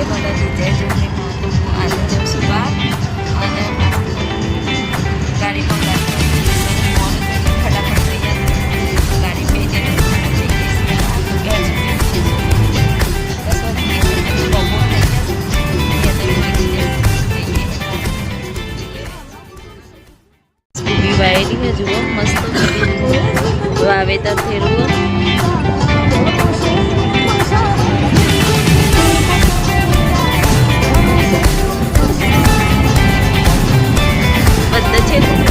જય માતાજી જય જોગણી આજે જઉં છું બહાર અને ગાડી પણ ગાડી ફટાફટ તૈયાર થઈ ગાડી બધા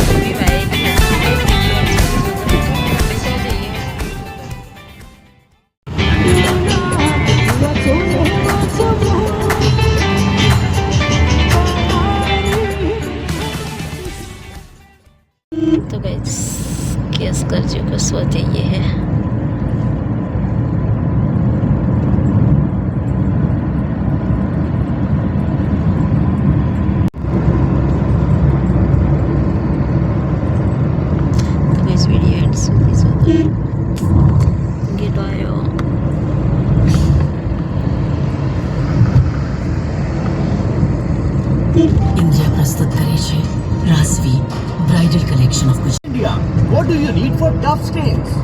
Dove Strains.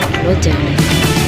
我等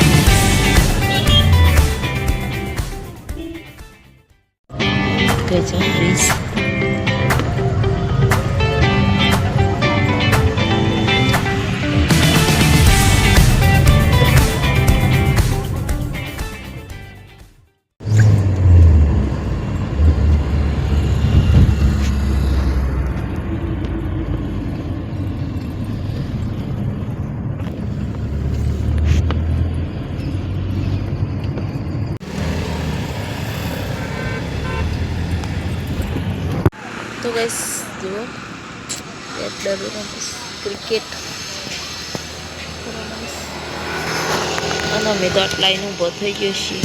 તો ગઈસ જુઓ એટલું રમસ ક્રિકેટ રમસ અને અમે તો આટલા એનું ઊભો થઈ ગયો છીએ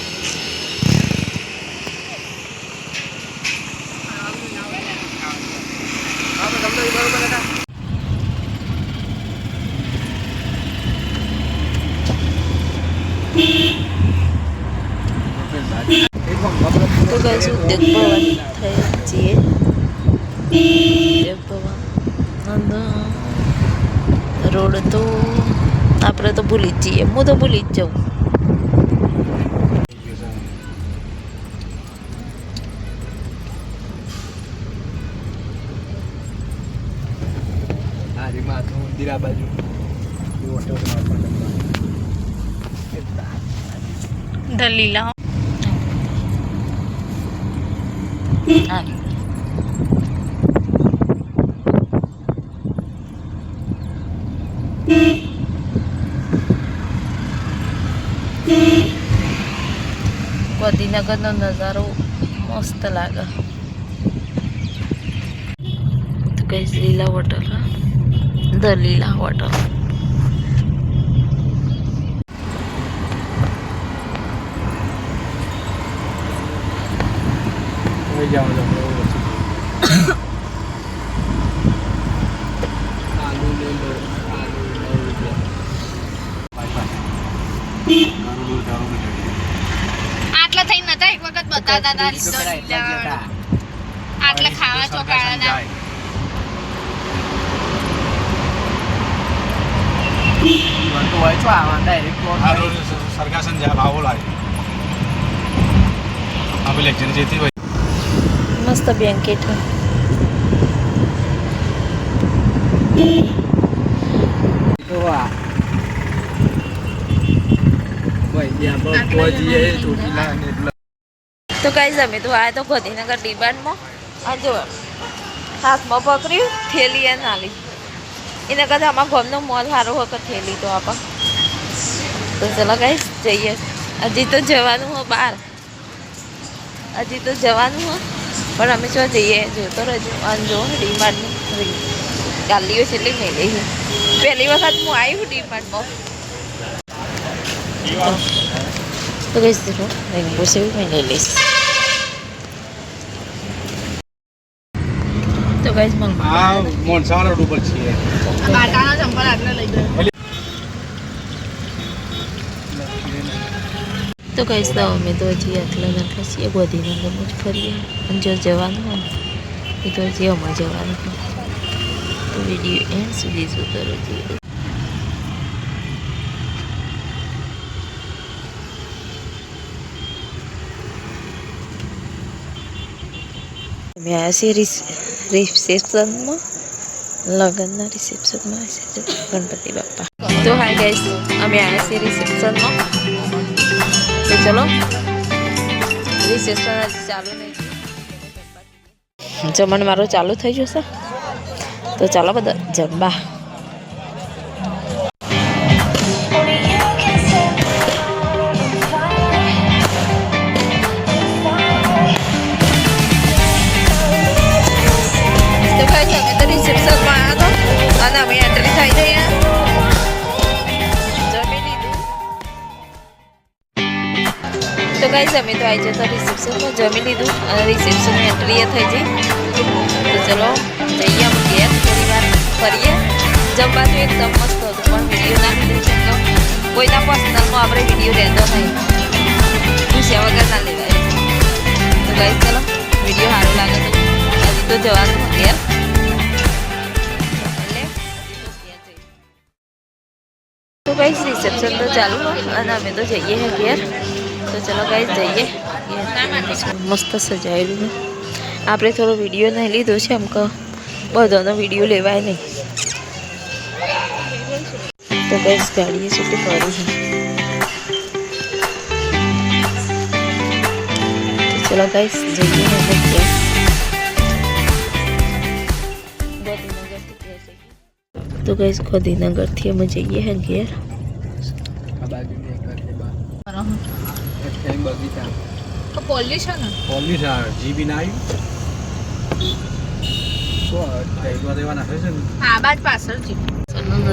તો ગઈસ ઉદ્યોગ ભવન થઈ છીએ ઉદ્યોગ ભવન અંદર રોડ તો આપણે તો ભૂલી જ જઈએ. હું તો ભૂલી જ જાઉં મંદિર આ બાજુ દલીલા ગાંધીનગરનો નજારો મસ્ત લાગે તો કઈ લીલા હોટલ ધ લીલા હોટલ લઈ જાઓ છો આલુ લઈ લો આલુ નવ રૂપિયા આટલા થઈ નતા એક વખત બતાતા હતા લીધો લીધા આટલા ખાવા ચોકાળાના સરગાસન જ્યાં. ભાવો લાગે. હોય. મસ્ત બ્લેન્કેટ ભાઈ ત્યાં પર પહોંચીએ ચોટીલા એટલે તો કઈ અમે તો આ તો ગાંધીનગર ડિમાન્ડમાં, આ જો, હાથમાં પકડ્યું, થેલી એ નાલી એના કરતાં અમારા ગમનો મોલ સારો હોય કે થેલી તો આપણ તો ચલો કાંઈ જઈએ. હજી તો જવાનું હોય બહાર હજી તો જવાનું હોય પણ અમે શું જઈએ, જોતો રહેજો. અને જો ડીમાર્ટની ગાલીઓ છેલ્લી મેળી છે પહેલી વખત હું આવી ડીમાર્ટમાં તો કઈ દીધો રેનબો સેવ મેં લઈ લઈશ. તો કઈ આ મોનસાવાળા રોડ ઉપર છીએ. બાટાના ચંપલ આટલે લઈ ગયો. તો કહીશ તો અમે તો હજી આટલા ને આટલા છીએ ગાંધીનગરમાં જ ફરીએ અને જો જવાનું હોય એ તો હજી અમે જવાનું હોય તો વીડિયો એન્ડ સુધી જોતો રહેજો. મેં આ છીએ રિસેપ્શનમાં લગ્નના રિસેપ્શનમાં આવ્યા છે ગણપતિ બાપા તો હાય ગાઈસ અમે આવ્યા છીએ રિસેપ્શનમાં તો ચલો રિસેપ્શન ચાલુ નહીં જમણ મારું ચાલુ થઈ જશે તો ચાલો બધા જમવા ગાઈઝ અમે તો આવી જતા રિસેપ્શનમાં જમી લીધું. અને રિસેપ્શનની એન્ટ્રી થઈ જઈ તો ચલો, જઈએ અમે ઘેર થોડી ફરીએ. જમવાનું એકદમ મસ્ત હતું, પણ વીડિયો ના લીધું છે તો કોઈના પર્સનલમાં આપણે વીડિયો રહેતો નહીં. પૂછ્યા વગર ના લેવાય. તો ગાઈઝ ચલો વીડિયો સારો લાગે તો હજી તો જવાનું ઘેર. તો રિસેપ્શન તો ચાલુ અને અમે તો જઈએ ઘેર. તો ચલો ગાઈ જઈએ. મસ્ત સજાયેલું આપણે થોડો વીડિયો નહીં લીધો છે એમ કે બધાનો વીડિયો લેવાય નહીં. તો બસ ગાડીએ છૂટી કરી છે. ચલો ગાઈઝ જઈએ તો ગાઈઝ ગાંધીનગરથી અમે જઈએ હે ઘેર. બહાર બગીચા પોલ્યુશન આ જીબી ના આવ્યું છે આ બાજ પાછળ છે.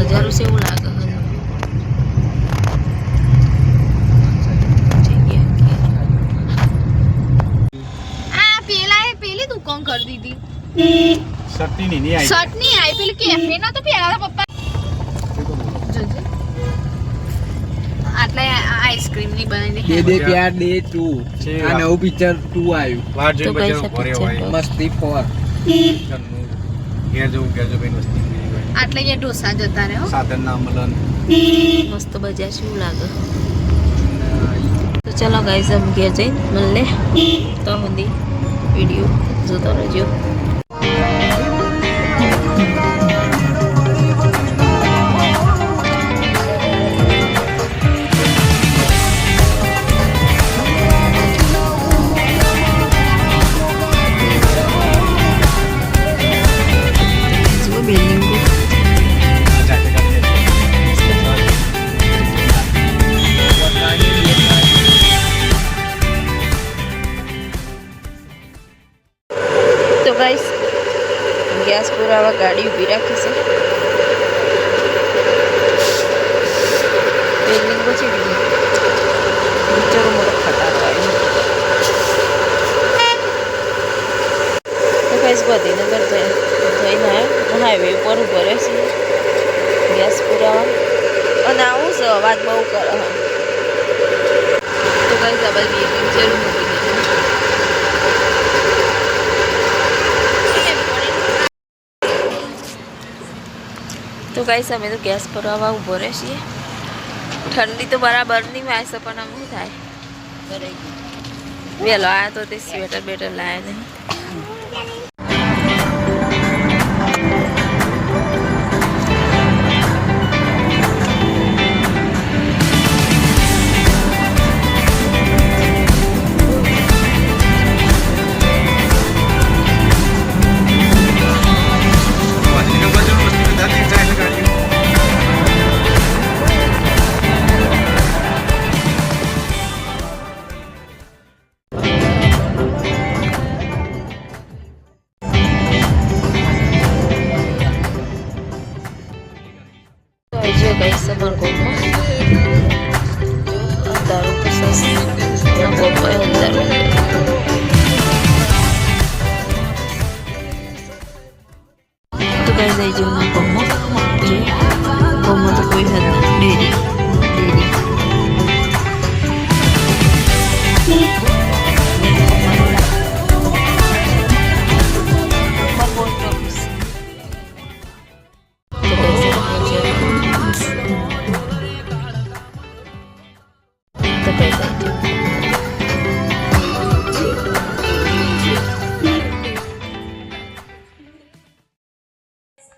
નજારો છે એવું લાગે છે. કરી દીધી. શર્ટની નહીં આવી. શર્ટ આવી પેલી કેફે ના તો પેલા પપ્પા આઈસ્ક્રીમની દે દે પ્યાર દે ટુ આ નવું પિક્ચર ટુ આવ્યું? મસ્તી ફોર ઘેર જવું ઘેર આટલે કે ઢોસા જતા રહે સાધન ના મળન મસ્ત બજાર શું લાગે. તો ચલો ગાઈઝ અમે ઘેર જઈને મળે તો સુધી વીડિયો જોતો રહેજો. ગાઈસ, ગેસ પુરાવા ગાડી ઊભી રાખી છે. પછી વિચારો મોટો ખટારો આવ્યો તો ગાઈસ, ગાંધીનગર જઈને આવ્યો હાઈવે ઉપર ઊભો રહે છે. ગેસ પુરાવા. અને આવું છે અવાજ બહુ કરે. તો ગાઈસ, આ બાજુ બિલ્ડિંગ છે એનું મૂકી દીધું તો ગાઈસ અમે તો ગેસ ભરવા ઊભો રહે છીએ ઠંડી તો બરાબર નહીં વાય છે પણ આમ શું થાય? વેલો આવ્યા તો તે સ્વેટર બેટર લાયા નહીં.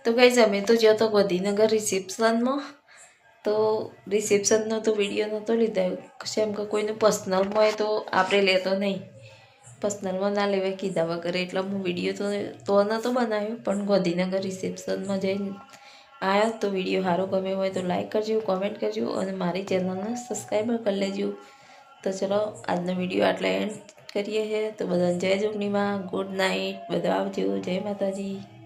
તો ગઈ અમે તો જ્યાં તો ગાંધીનગર રિસેપ્શનમાં તો રિસેપ્શનનો તો વીડિયો નહોતો લીધા. કેમ કે કોઈનું પર્સનલમાં હોય તો આપણે લેતો નહીં. પર્સનલમાં ના લેવાય કીધા વગર. એટલે હું વીડિયો તો તો નહોતો બનાવ્યો, પણ ગાંધીનગર રિસેપ્શનમાં જઈને આવ્યા તો વીડિયો સારો ગમે હોય તો લાઈક કરજો કોમેન્ટ કરજો અને મારી ચેનલને સબસ્ક્રાઈબર કરી લેજો. તો ચલો, આજનો વીડિયો આટલા એન્ડ કરીએ છીએ તો બધાને જય જોગણીમાં ગુડ નાઇટ બધા આવજો. જય માતાજી.